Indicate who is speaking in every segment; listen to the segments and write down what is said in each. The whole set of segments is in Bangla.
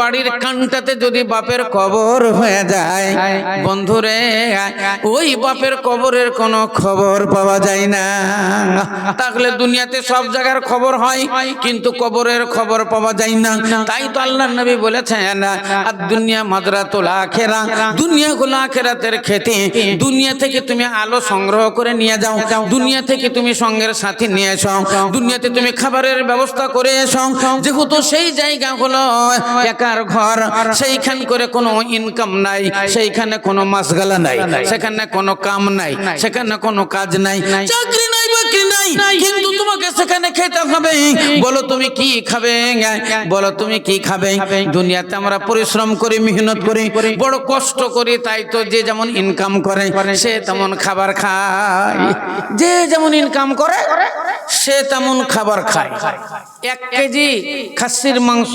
Speaker 1: বাড়ির কানটাতে যদি বাপের কবর হয়ে যায়, বন্ধুরে, ওই বাপের কবরের কোনো খবর পাওয়া যায় না। তাহলে দুনিয়াতে সব জায়গার খবর হয়, কিন্তু কবরের খবর পাওয়া যায় না। তাই তো আল্লাহ নবী বলেছেন আর দুনিয়া মাদরাতুল আখেরা। দুনিয়া গুলো আখেরাতের খেতে। দুনিয়া থেকে তুমি আলো সংগ্রহ করে নিয়ে যাও। দুনিয়া থেকে তুমি সঙ্গের সাথী নিয়ে এসো। দুনিয়াতে তুমি খাবারের ব্যবস্থা করে এসো। যেহেতু সেই জায়গা হলো একার ঘর সেইখান করে কোনো ইনকাম নাই সেইখানে কোনো মাসগালা নাই সেখানে কোনো কাম নাই সেখানে কোনো কাজ নাই। চাকরি নাই বাকরি নাই সেখানে খেতে হবে। বলো, তুমি কি খাবে? বলো, তুমি কি খাবে? দুনিয়াতে আমরা পরিশ্রম করি, মেহনত করি, বড় কষ্ট করি, তাই তো যে যেমন ইনকাম করে, সে তেমন খাবার খায়। যে যেমন ইনকাম করে, সে তেমন খাবার খায়। এক কেজি খাসির মাংস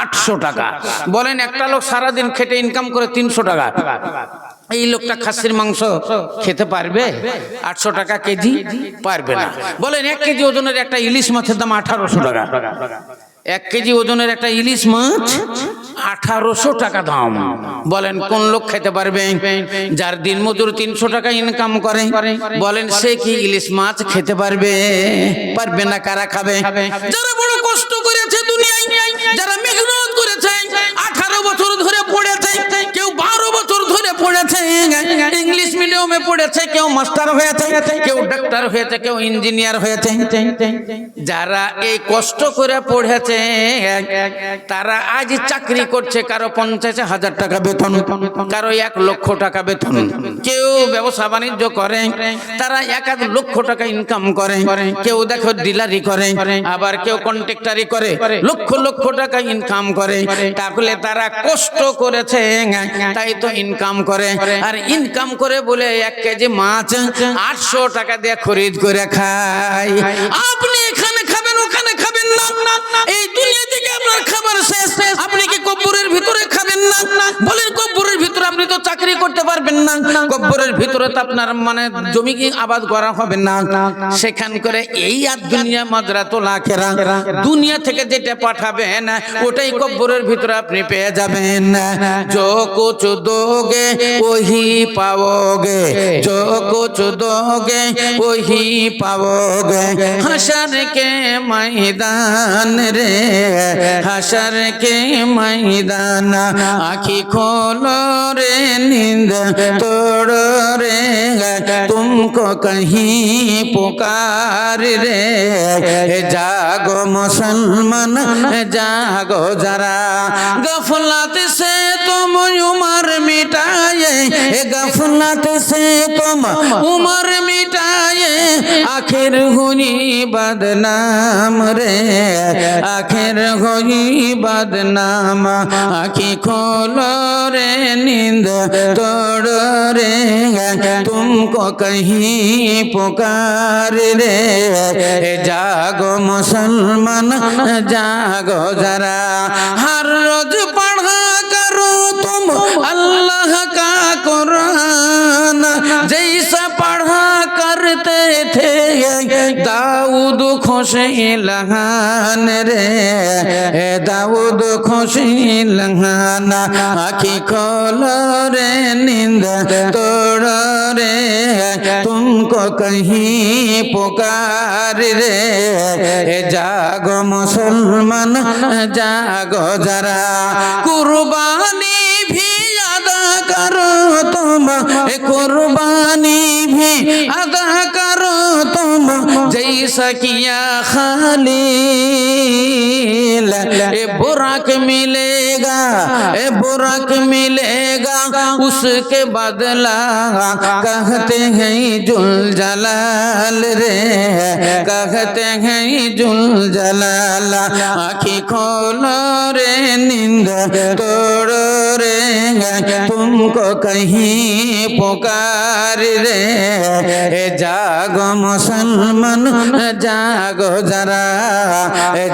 Speaker 1: আটশো টাকা। বলেন, একটা লোক সারাদিন খেটে ইনকাম করে তিনশো টাকা। এই লোকটা খাসির মাংস খেতে পারবে? আটশো টাকা কেজি পারবে না। বলেন এক কেজি ওজনের একটা ইলিশ মাছের দাম আঠারোশো টাকা। এক কেজি ওজনের একটা ইলিশ মাছ আঠারোশো টাকা দাম। বলেন কোন লোক খেতে পারবে? যার দিন মজুর তিনশো টাকা ইনকাম করে। বলেন সে কি ইলিশ মাছ খেতে পারবে? পারবে না কারা খাবে? যারা বড় ইংলিশ মিডিয়ামে পড়েছে, কেউ মাস্টার হয়েছে, কেউ ডাক্তার হয়েছে, কেউ ইঞ্জিনিয়ার হয়েছে। যারা এই কষ্ট করে পড়েছে, তারা আজ চাকরি করছে কারও পঞ্চাশ হাজার টাকা বেতন, কারও এক লক্ষ টাকা বেতন। কেউ ব্যবসা বাণিজ্য করে, তারা এক এক লক্ষ টাকা ইনকাম করে। কেউ দেখো ডিলারি করে, আবার কেউ কন্ট্রাক্টারি করে, লক্ষ লক্ষ টাকা ইনকাম করে। তাহলে তারা কষ্ট করেছে, তাই তো ইনকাম করে। আর ইনকাম করে বলে এক কেজি মাছ আটশো টাকা দিয়ে খরিদ করে খায় আপনি এখানে খাবেন, ওখানে খাবেন না। এই দুনিয়া আপনার খাবার শেষ। শেষ আপনি কি কব্বরের ভিতরে খাবেন না? বলেন কব্বরের ভিতরে আপনি তো চাকরি করতে পারবেন না। কব্বরের ভিতরে তো আপনার মানে জমি কি আবাদ করা হবে না। সেখান করে এই আর দুনিয়া মাজরা তো লাখেরা দুনিয়া থেকে যেটা পাঠাবেন, ওটাই কব্বরের ভিতরে আপনি পেয়ে যাবেন। জো কুচ দোগে, ওহি পাওগে। জো কুচ দোগে, ওহি পাওগে। হাসার কে ময়দান রে হাসার কে মাইদানা আখি খোল রে নিন্দ, তোড়ো রে তুমক কহি পোকার রে জাগো মুসলমান জাগো যারা। গফলাত সে তুম উমর মিটায়ে গফলাত সে তুম উমর মিটায়ে, আখির হুনি বদনাম রে আখির হুনি করি বদনামা, আখি খোলো রে নিন্দ, তোড়ো রে তুমকো কহি পুকার রে জাগো মুসলমান, জাগো জরা হর রোজ পড়া করো তুম, আল্লাহ কা কোরআন। জৈসা করতে থে দাউদ খোশে লহান রে। দাউদ খোশে লহানা, আখি খোল রে, নিন্দ তোড় রে। কহি পোকার রে। জাগ মুসলমান, জাগ যারা। কুরবানি ভি আদা করো তোমা কুরবানি ভি আদা ইসাক ইয়া খালিল এ বুরাক মিলেগা এ रख मिलेगा, उसके बदला कहते हैं जुल जलाल रे। कहते हैं जुल जलाल आखी खोलो रे, नींद तोड़ो रे। तुमको कहीं पुकार रे। जागो मुसलमान, जागो जरा।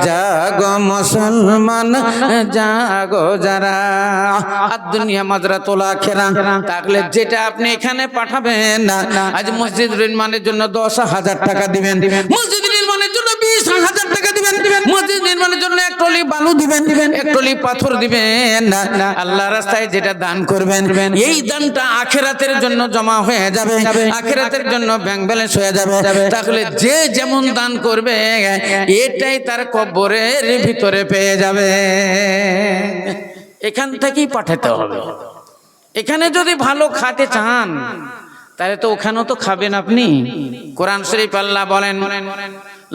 Speaker 1: जागो मुसलमान, जागो जरा। আর দুনিয়া মাজরা তোলা খেরা তাহলে যেটা আপনি এখানে পাঠাবেন আজ মসজিদ নির্মাণের জন্য দশ হাজার টাকা দিবেন। মসজিদ নির্মাণের জন্য বিশ হাজার টাকা দিবেন। মসজিদ নির্মাণের জন্য এক টলি বালু দিবেন দিবেন এক টলি পাথর দিবেন। আল্লাহ রাস্তায় যেটা দান করবেন, এই দানটা আখেরাতের জন্য জমা হয়ে যাবে। আখেরাতের জন্য ব্যাংক ব্যালেন্স হয়ে যাবে। তাহলে যে যেমন দান করবে, এটাই তার কবরের ভিতরে পেয়ে যাবে। এখান থেকেই পাঠাতে হবে। এখানে যদি ভালো খাতে চান, তাহলে তো ওখানেও তো খাবেন আপনি। কোরআন শরীফ আল্লাহ বলেন,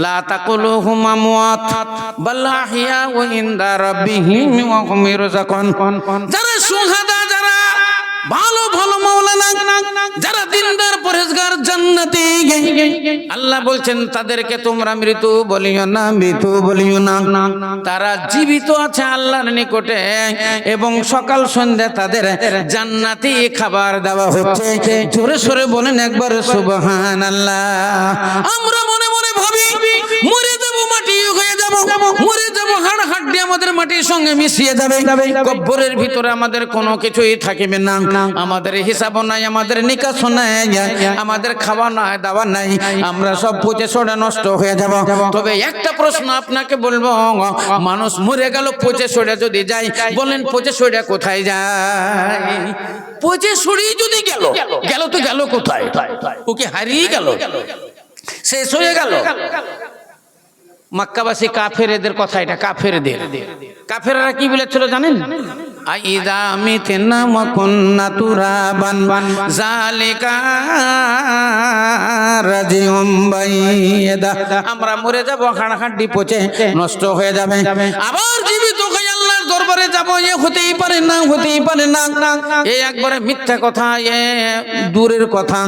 Speaker 1: লা তাকুলু হুমা মুয়াত বাল আহিয়া ওয়া ইনদা রাব্বিহিম ওয়া হুম ইরযাকুন যারা সুহাদা ভালো ভালো মাওলানা যারা দিনদার পরেজগার জান্নাতি আল্লাহ বলছেন, তাদেরকে তোমরা মৃত্যু বলিও না, মৃত্যু বলিও না। তারা জীবিত আছে আল্লাহর নিকটে এবং সকাল সন্ধ্যা তাদের জান্নাতি খাবার দেওয়া হচ্ছে। জোরে সরে বলেন একবার সুবহান আল্লাহ আমরা মনে যাব মরে যাব হাড় হাড্ডি আমাদের মাটির সঙ্গে মিশিয়ে যাবে। কব্বরের ভিতরে আমাদের কোনো কিছুই থাকিবে না। আমাদের হিসাবও নাই আমাদের নিকাশও নাই আমাদের খাওয়া নাই দাওয়া নাই। আমরা সব পচে সরে নষ্ট হয়ে যাব। তবে একটা প্রশ্ন আপনাকে বলব মানুষ মরে গেল পচে সরে যদি যায় বলেন পচে সরে কোথায় যায়? পচে সরিয়ে যদি গেল গেল তো গেল কোথায়? ওকে হারিয়ে গেল? শেষ হয়ে গেল? মক্কাবাসী কাফের এদের কথা এটা কাফেরদের। কাফেররা কি বলেছিল জানেন? আইদা মিথনা মকুন্না তুরাবান জালিকা রাজিউম বাইদা। আমরা মরে যাব হাড় হাড্ডি পচে নষ্ট হয়ে যাবে। আবার জীবিত হয়ে দরবারে যাব, এ হতেই পারে না, হতেই পারে না। এই একবারে মিথ্যা কথা, এ দূরের কথা,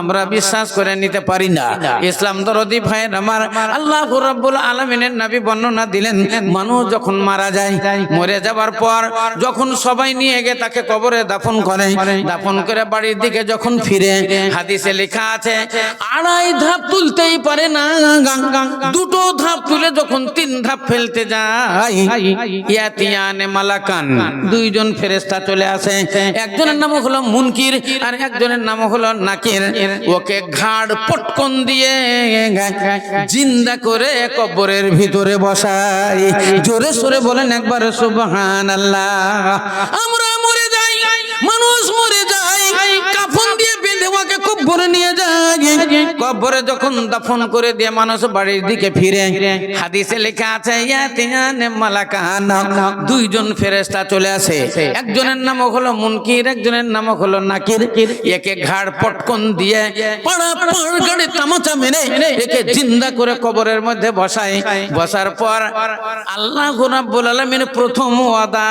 Speaker 1: আমরা বিশ্বাস করে নিতে পারি না। ইসলাম দরদি ভাইয়ের আমার আল্লাহ রাব্বুল আলামিনের নবী বর্ণনা দিলেন, মানুষ যখন মারা যায়, মরে যাবার পর যখন সবাই নিয়ে গিয়ে তাকে কবরে দাফন করে দাফন করে বাড়ির দিকে যখন ফিরে, হাদিসে লেখা আছে, আড়াই ধাপ তুলতেই পারে না, দুটো ধাপ তুলে যখন তিন ধাপ ফেলতে যায় ইয়াতিয়ানে মালাকান। দুইজন ফেরেশতা চলে আসে। একজনের নাম হলো মুনকির আর একজনের নাম হলো নাকির। ওকে ঘাড় পটকন দিয়ে জিন্দা করে কবরের ভিতরে বসাই জোরে সোরে বলেন একবার সুবহান আল্লাহ আমরা মরে যাই, মানুষ মরে যায় কাফন বেঁধে কব্বরে নিয়ে যায়। কব্বরে যখন দাফন করে দিয়ে মানুষ বাড়ির দিকে ফিরে, হাদিসে লেখা আছে দুইজন ফেরেশতা চলে আসে। একজনের নাম হলো মুনকির, একজনের নাম হলো নাকির। একে ঘাড় পটকন দিয়ে পাড়া পাড় গাড়ি তামাচা মেরে, একে জিন্দা করে কবরের মধ্যে বসায়। বসার পর আল্লাহ রাব্বুল আলামিন প্রথম ওয়াদা,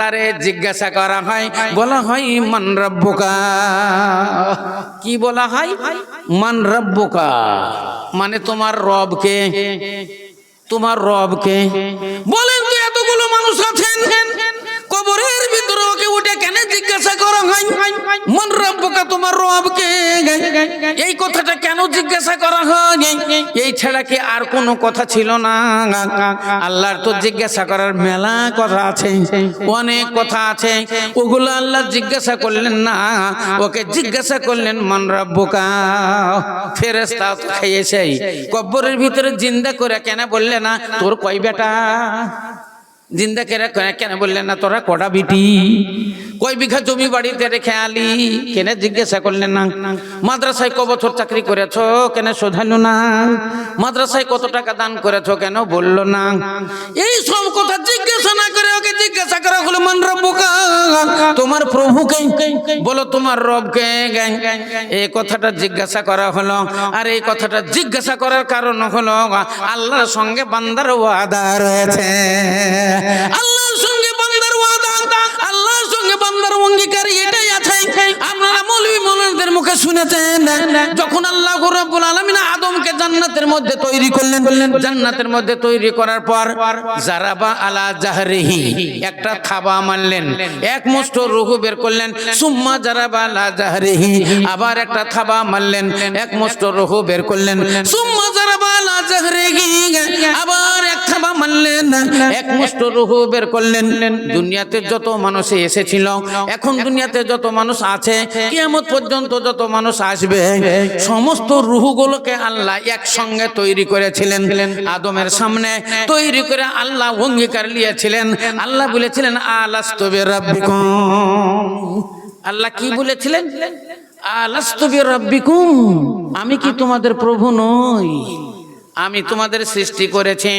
Speaker 1: তারে জিজ্ঞাসা করা হয়, বলা হয়, মান রব্বুকা? কি বলা হয়? মান রব্বকা। মানে তোমার রবকে। তোমার রবকে। বলেন তো এতগুলো মানুষ আছেন? কবরের ভিতরে ওকে উঠে কেন জিজ্ঞাসা করা? মন রব্বকা তোমার রবকে এই কথাটা কেন জিজ্ঞাসা করা হয় এই ছাড়া কি আর কোনো কথা ছিল না। আল্লাহর তো জিজ্ঞাসা করার মেলা কথা আছে, অনেক কথা আছে। ওগুলো আল্লাহ জিজ্ঞাসা করলেন না। ওকে জিজ্ঞাসা করলেন, মন রব্বকা? ফেরেস্তা খেয়েছে। কব্বরের ভিতরে জিন্দা করে কেন বললে না, তোর কয় বেটা? জিন্দা কেরা কেন বললেন না তোরা কটা বিটি? কয় বিঘা জমি বাড়িতে রেখে আলি? কেন জিজ্ঞাসা করলেন না? মাদ্রাসায় ক বছর চাকরি করেছ? কেন শোধালো না? মাদ্রাসায় কত টাকা দান করেছ? কেন বলল না? এই সব কথা জিজ্ঞাসা না করে ওকে জিজ্ঞাসা করা হলো, মান রব্বুকা? তোমার প্রভুকে? বলো, তোমার রবকে? এই কথাটা জিজ্ঞাসা করা হলো। আর এই কথাটা জিজ্ঞাসা করার কারণ হলো, আল্লাহর সঙ্গে বান্দার ওয়াদা রয়েছে। আল্লাহর মৌলানাদের মুখে শুনেছেন যখন আল্লাহ রাব্বুল আলামিন আদমকে জান্নাতের মধ্যে তৈরি করলেন, জান্নাতের মধ্যে তৈরি করার পর জারাবা আলা জাহরিহি, একটা থাবা মারলেন, এক মুষ্ট রুহু বের করলেন, সুম্মা জারাবা আলা জাহরিহি, আবার একটা থাবা মারলেন, এক মুষ্ট রুহু বের করলেন, সুম্মা জারাবা আলা জাহরিহি, আবার এক থাবা মারলেন, এক মুষ্ট রুহু বের করলেন। দুনিয়াতে যত মানুষ এসেছিল, এখন দুনিয়াতে যত মানুষ আছে, কিয়ামত পর্যন্ত যত মানুষ আসবে, সমস্ত রুহগুলোকে আল্লাহ একসঙ্গে তৈরি করেছিলেন। আদমের সামনে তৈরি করে আল্লাহ অঙ্গীকার নিয়েছিলেন। আল্লাহ বলেছিলেন আলাস্তবে রাব্বিকুম আল্লাহ কি বলেছিলেন? আলাস্তবে রাব্বিকুম আমি কি তোমাদের প্রভু নই? আমি তোমাদের সৃষ্টি করেছি।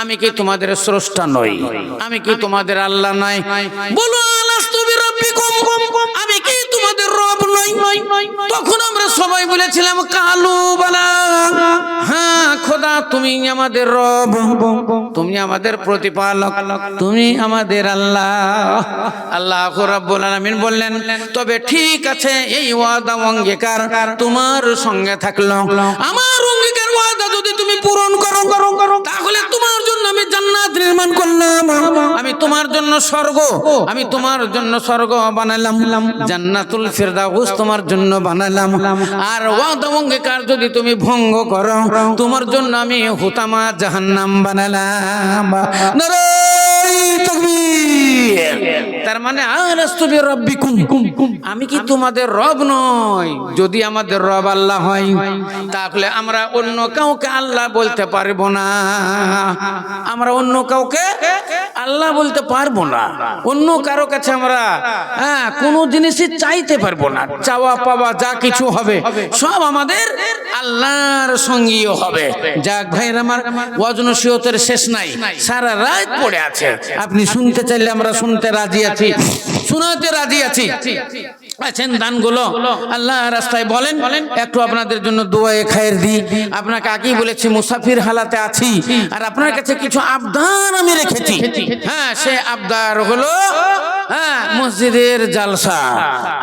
Speaker 1: আমি কি তোমাদের স্রষ্টা নই? আমি কি তোমাদের আল্লাহ নয় বলো আলাস্তবে রাব্বিকুম আমি কি তোমাদের রব নই তখন আমরা সবাই বলেছিলাম, কালু বালা। হ্যাঁ খোদা, তুমি আমাদের রব। তুমি আমাদের প্রতিপালক। তুমি আমাদের আল্লাহ। আল্লাহ রাব্বুল আলামিন বললেন, তবে ঠিক আছে, এই ওয়াদা অঙ্গীকার তোমার সঙ্গে থাকল। আমার অঙ্গীকার ওয়াদা যদি তুমি পূরণ করো, তাহলে তোমার জন্য আমি জান্নাত নির্মাণ করলাম। আমি তোমার জন্য স্বর্গ, আমি তোমার জন্য স্বর্গ বানালাম। জান্নাতুল ফিরদাউস তোমার জন্য বানালাম। আর ওয়াদা অঙ্গীকার যদি তুমি ভঙ্গ করো, তোমার জন্য আমি হুতামা জাহান্নাম বানালাম। তার মানে আমি কি তোমাদের রব নই? যদি আমাদের রব আল্লাহ হয়, তাহলে আমরা অন্য কাউকে আল্লাহ বলতে পারব না। আমরা অন্য কাউকে আল্লাহ বলতে পারব না। অন্য কারও কাছে আমরা হ্যাঁ কোনো জিনিসই চাইতে পারব না। চাওয়া পাওয়া যা কিছু হবে, সব আমাদের আল্লাহর সঙ্গীও হবে। যাক ভাইয়ের আমার ওয়াজন শেষ নাই, সারা রাত পড়ে আছে। আপনি শুনতে চাইলে আমরা শুনতে রাজি আছি। শুনতে রাজি আছি। আছেন দানগুলো। আল্লাহ রাস্তায় বলেন, একটু আপনাদের জন্য দোয়ায়ে খায়ের দি আপনাকে আগেই বলেছি, মুসাফির হালাতে আছি। আর আপনার কাছে কিছু আবদার আমি রেখেছি। হ্যাঁ সে আবদার হলো হ্যাঁ মসজিদের জালসা।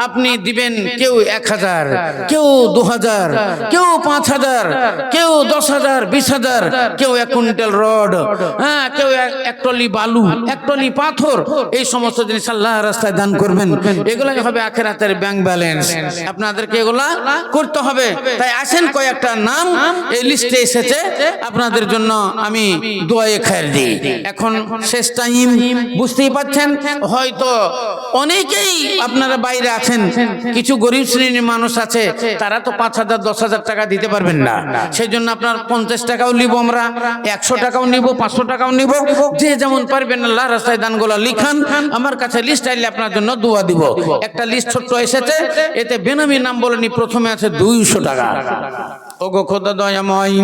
Speaker 1: আপনি দিবেন কেউ এক হাজার কেউ দু হাজার কেউ পাঁচ হাজার কেউ দশ হাজার বিশ হাজার কেউ এক কুইন্টাল রড হ্যাঁ কেউ এক- টলি বালু এক টলি পাথর এই সমস্ত জিনিস আল্লাহ রাস্তায় দান করবেন। এগুলো হবে আখের আখেরাতের ব্যাংক ব্যালেন্স আপনাদেরকে এগুলা করতে হবে। তাই আসেন কয়েকটা নাম এই লিস্টে এসেছে। আপনাদের জন্য আমি দোয়ায়ে খায়ের দিই। এখন শেষ টাইম বুঝতেই পারছেন হয়তো অনেকেই আপনারা বাইরে আছেন, কিছু গরিব শ্রেণির মানুষ আছে, তারা তো পাঁচ হাজার, দশ হাজার টাকা দিতে পারবেন না। সেই জন্য আপনার পঞ্চাশ টাকাও নিব আমরা, একশো টাকাও নিব, পাঁচশো টাকাও নিব, যে যেমন পারবেন আল্লাহ রাস্তায় দানগুলো লিখান, আমার কাছে লিস্ট আইলে আপনার জন্য দোয়া দিব। একটা লিস্ট ছোট্ট এসেছে, এতে বেনামি নাম বলেনি, প্রথমে আছে দুইশো টাকা। ও গো খোদা দয়াময়।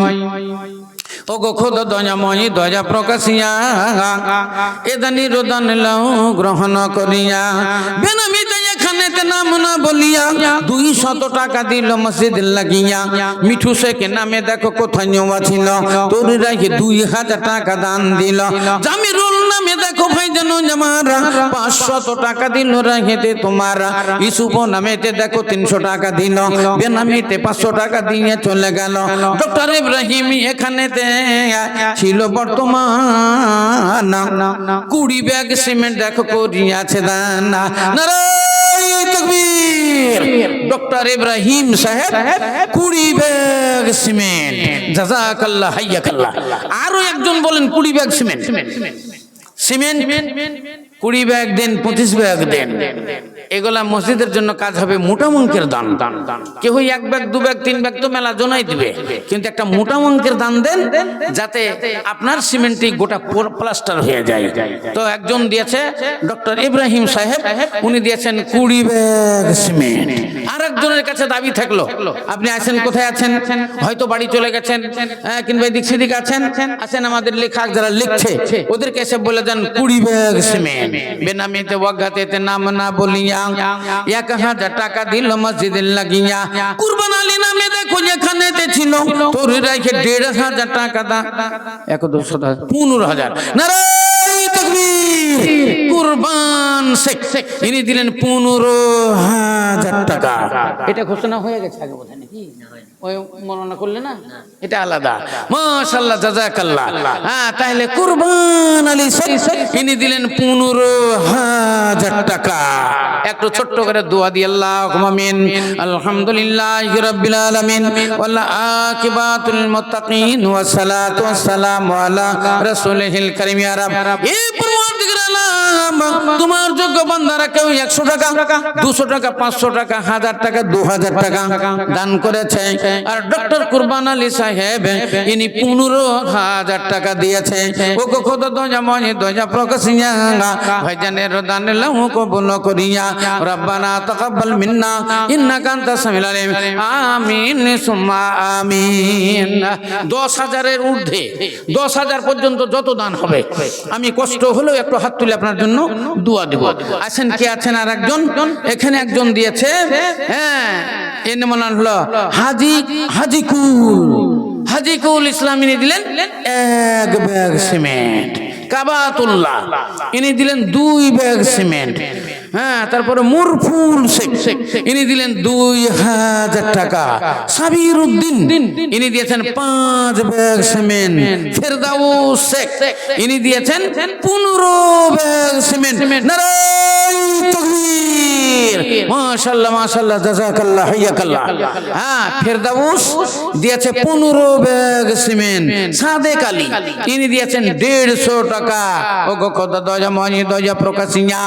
Speaker 1: ও গো খোদ দয়াময়ী দয়া প্রকাশিয়া। এদানি রোদন লও গ্রহণ করিয়া। বেনামিতে এখানেতে টাকা দিল মসজিদ লাগিয়া। মিঠু শেখ নামে দেখো কোথায় দুই হাজার টাকা দান দিল। জামিরুল নামে দেখো ভাই যেন জামারা, পাঁচশত টাকা দিল রাখেতে তোমার। ইসুফ নামেতে দেখো তিনশো টাকা দিল। বেনামিতে পাঁচশো টাকা দিয়ে চলে গেল। ডক্টর ইব্রাহিম এখানেতে ছিল বর্তমান। কুড়ি ব্যাগ সিমেন্ট দেখো করিয়াছে দান। নারাই তকবীর। ডক্টর ইব্রাহিম সাহেব কুড়ি ব্যাগ সিমেন্ট। জাজাকাল্লাহ হাইয়াকাল্লাহ। আরও একজন বলেন কুড়ি ব্যাগ সিমেন্ট সিমেন্ট। কুড়ি ব্যাগ দেন পঁচিশ ব্যাগ দেন। এগুলা মসজিদের জন্য কাজ হবে মোটা অঙ্কের দান। দান দান কেউ এক ব্যাগ দু ব্যাগ তিন ব্যাগ তো মেলা জনাই দিবে। কিন্তু একটা মোটা অঙ্কের দান দেন যাতে আপনার সিমেন্টটি গোটা প্লাস্টার হয়ে যায়। তো একজন দিয়েছে ডক্টর ইব্রাহিম সাহেব উনি দিয়েছেন কুড়ি ব্যাগ সিমেন্ট। আর একজনের কাছে দাবি থাকল আপনি আছেন কোথায় আছেন? হয়তো বাড়ি চলে গেছেন হ্যাঁ, কিংবা এদিক সেদিক আছেন। আছেন আমাদের লেখা যারা লিখছে ওদেরকে এসে বলে দেন কুড়ি ব্যাগ সিমেন্ট। বেনামিতে ওয়াগাতে নাম না বলিয়া এক হাজার টাকা দিল মসজিদে লাগিয়া। কুরবান আলী নামে দেখো যেখানে ছিল তোর রাখে দেড় হাজার টাকা দা। এক দুশো পনেরো হাজার। নারায় তকবীর। কুরবান শেখ। ইনি দিলেন পনেরো হাজার টাকা। এটা ঘোষণা হয়ে গেছে আগে বোধ নাকি? ওই মননা করলে না? এটা আলাদা। মাশাল্লাহ জাজাকাল্লাহ। হ্যাঁ তাহলে কুরবান আলী শেখ ইনি দিলেন পনেরো হাজার টাকা। একটু ছোট্ট করে দোয়া দিয়ে আল্লাহ আমিন। আলহামদুলিল্লাহ রাব্বিল আলামিন। ওয়াল আকিবাতুল মুত্তাকিন ওয়া সালাতু ওয়াস সালামু আলা রাসূলিল কারীম। ইয়া রাব। পরওয়ারদিগার আলাম তোমার যোগ্য বান্দারা কেউ একশো টাকা দুশো টাকা পাঁচশো টাকা হাজার টাকা দু হাজার টাকা দান করেছে। আর ডক্টর কুরবান আলী সাহেব ইনি পনেরো হাজার টাকা দিয়েছে। ও খোদ দজা মনে দজা প্রকাশিয়া ভাইজানের দান লাহু কবুল করিয়া। রব্বানা তাকাব্বাল মিন্না ইন্নাকা আনতাস সামিউল আলিম। আমিন সুম্মা আমিন। দশ হাজারের ঊর্ধ্বে দশ হাজার পর্যন্ত যত দান হবে আমি কষ্ট হলেও একটু হাত তুলে আপনার জন্য। দোয়া দিব। আছেন কে আছেন আর একজন এখানে একজন দিয়েছে। হ্যাঁ এর নাম হলো হাজি, হাজিকুল। হাজিকুল ইসলামিনী দিলেন এক ব্যাগ সিমেন্ট। কাবাতুল্লাহ। ইনি দিলেন দুই ব্যাগ সিমেন্ট। হ্যাঁ তারপরে মুরফুল শেখ। ইনি দিলেন দুই হাজার টাকা। সাবির উদ্দিন ইনি দিয়েছেন পাঁচ ব্যাগ সিমেন্ট। ফেরদাউ শেখ। ইনি দিয়েছেন পনেরো ব্যাগ সিমেন্ট। নারাই তাকবীর। মাশাআল্লাহ মাশাআল্লাহ জাযাকাল্লাহ হাইয়াকাল্লাহ। হ্যাঁ ফেরদাউস দিয়েছে পনেরো ব্যাগ সিমেন্ট। সাদেক আলী ইনি দিয়েছেন দেড়শো টাকা। ও গো কদা দজা মনি দজা প্রকাশিয়া।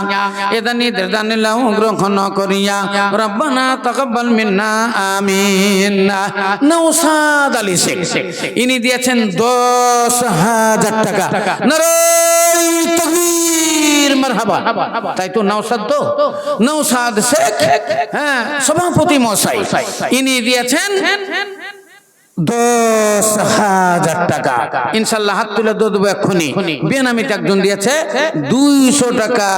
Speaker 1: এদানি দেদানিলাম গ্রহণ করিয়া। রব্বানা তাকাব্বাল মিন্না আমিন। নৌসাদ আলী শেখ। ইনি দিয়েছেন দশ হাজার টাকা। নারাই তাকবীর। মারহাবা। তাই তো নৌসাদ তো? নৌসাদ শেখ হ্যাঁ সভাপতি মশাই। ইনি দিয়েছেন দশ হাজার টাকা। ইনশাল্লাহ হাত তুলে দিয়ে দেবো এক্ষুনি। বেনামিতে একজন দিয়েছে দুইশো টাকা।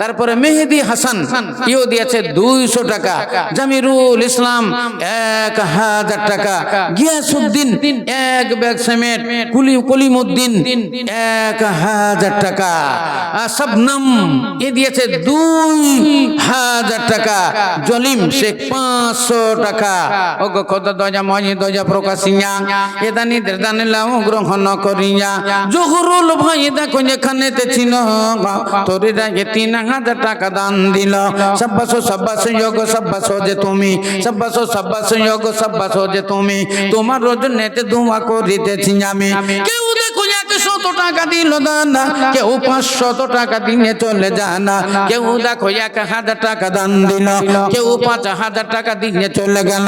Speaker 1: তারপরে মেহেদি হাসান ইও দিয়েছে দুইশো টাকা। জামিরুল ইসলাম এক হাজার টাকা। গিয়াসুদ্দিন এক ব্যাগ সিমেন্ট। কুলি কলিমুদ্দিন এক হাজার টাকা। আর শবনম এ দিয়েছে দুই হাজার টাকা। জলিম শেখ পাঁচশো টাকা। ও গো খোদা দজা মজি দজা প্রকাশিয়া। এদানি দেদানিলাম গ্রহণ করিয়া। জহরুল ভাই দেখো যেখানে ছিল। তোরে রাগে তিন হাজার টাকা দান দিল। সব্বাসো, সব্বাস, যোগ, সব্বাস যে তুমি। সব্বাসো, সব্বাস, যোগ, সব্বাস যে তুমি। তোমার রোজ নেতে ধোঁয়া করিতেছি আমি। কেউ কেউ টাকা দিয়ে কেউ হাজার টাকা দান কেউ পাঁচ হাজার টাকা দিয়ে গেল।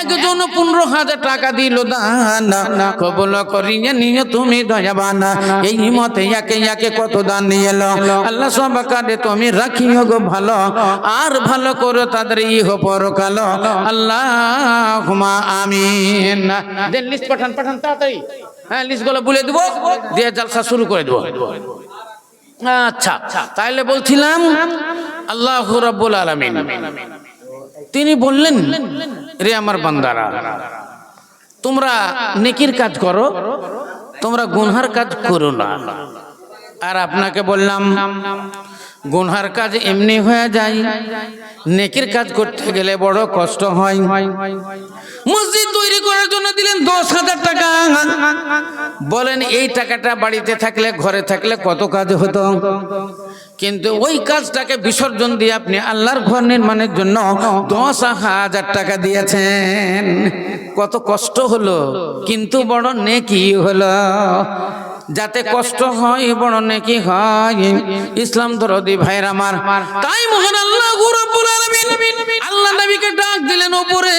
Speaker 1: একজন পনেরো হাজার টাকা কবল করিয়ে নিয়ে তুমি দয়াবানা। এই মতে একে একে কত দান নিয়ে এলো আল্লাহ সব কারে তুমি রাখিও গো ভালো, আর ভালো করো তাদের ইহ পরকাল। আল্লাহ লিস্ট পাঠান পাঠান, তাড়াতাড়ি। হ্যাঁ লিস্টগুলো বলে দেবো, দিয়ে জালসা শুরু করে দেবো। আচ্ছা তাইলে বলছিলাম, আল্লাহ রাব্বুল আলামিন, তিনি বললেন, রে আমার বান্দারা, তোমরা নেকির কাজ করো, তোমরা গুনহার কাজ করো না। আর আপনাকে বললাম গুনহার কাজ এমনি হয়ে যায়। নেকির কাজ করতে গেলে বড় কষ্ট হয়। মসজিদ তৈরি করার জন্য দিলেন দশ হাজার টাকা। বলেন, এই টাকাটা বাড়িতে থাকলে, ঘরে থাকলে কত কাজ হতো? কিন্তু ওই কাজটাকে বিসর্জন দিয়ে আপনি আল্লাহর ঘর নির্মাণের জন্য দশ হাজার টাকা দিয়েছেন। কত কষ্ট হলো, কিন্তু বড় নেকি হলো। যাতে কষ্ট হয়, বড় নেকি হয়। ইসলাম দরদি ভাইর আমার। তাই মহান আল্লাহ আল্লাহ নবীকে ডাক দিলেন উপরে।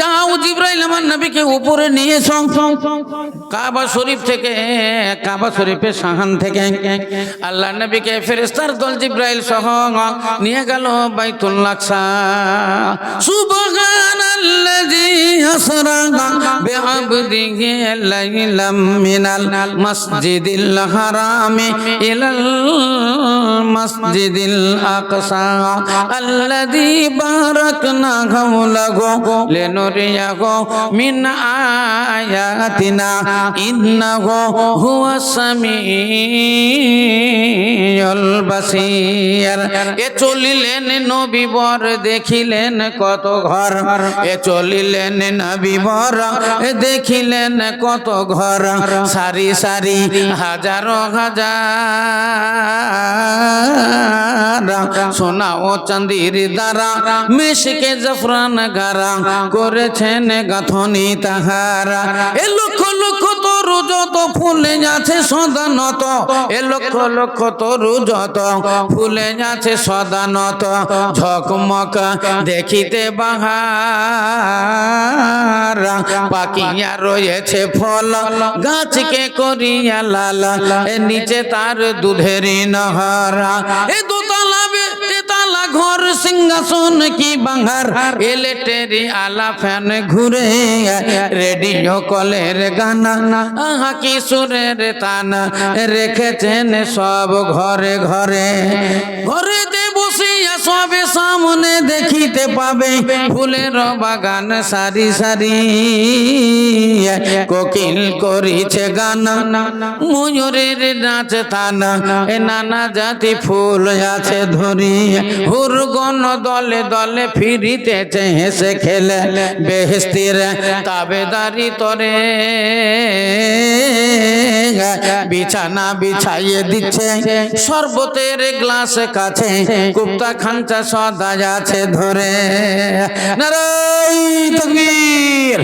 Speaker 1: যাও জিব্রাইল, আমার নবীকে উপরে নিয়ে সং কাবা শরীফ থেকে, কাবা শরীফের সাহান থেকে আল্লাহ নবীকে ফেরেস্তার দল জিব্রাইল সহ নিয়ে গেল বাইতুল লাকসা সুবহানাল্লাযী আসরা বিআবদিহি লাইলাম মিনাল মসজিদিল হারামি ইলাল মসজিদিল আকসা আল্লাযী বারাকনা হাওলাহু লিনুরিয়াহু মিন আয়াতিনা ইন্নাহু হুয়াস সামিউল বাসীর। এ চলিলেন নবীবর দেখিলেন কত ঘর। এ চলিলেন নবীবর দেখিলেন কত ঘর। সারি সারি হাজার হাজার। সোনা ও চাঁদির দ্বারা মিশকে জফরান গারা করেছেন গাথনি তাহারা। এ লক্ষ লক্ষ তরু যত ফুলে যাচ্ছে সদা নত। এ লক্ষ লক্ষ তরু যত ফুলে যাচ্ছে সদা নত। ঝকমক দেখিতে বাহার, পাকিয়া রয়েছে ফল, গাছকে করিয়া লাল। নিচে তার দুধের নহরা। এ দোতলা বে- তালা ঘর সিংহাসন কি বাংহার? ইলেকট্রি আলা ফ্যান ঘুরে রেডিও কলের গানা। আহা কি সুরের তানা রেখেছেন সব ঘরে ঘরে। ঘরেতে সবে সামনে দেখিতে পাবে ফুলের বাগান সারি সারি। কোকিল করিছে গানা, ময়ূরের নাচ তানা, এ নানা জাতি ফুল আছে ধরি। হুরগন দলে দলে ফিরিতেছে হেসে খেলে বেহেস্তির তাবেদারি তরে। বিছানা বিছাইয়ে দিচ্ছে শরবতের গ্লাস কাছে, কুপ্তা খাঞ্চা সদা আছে ধরে। নারাই তকবীর।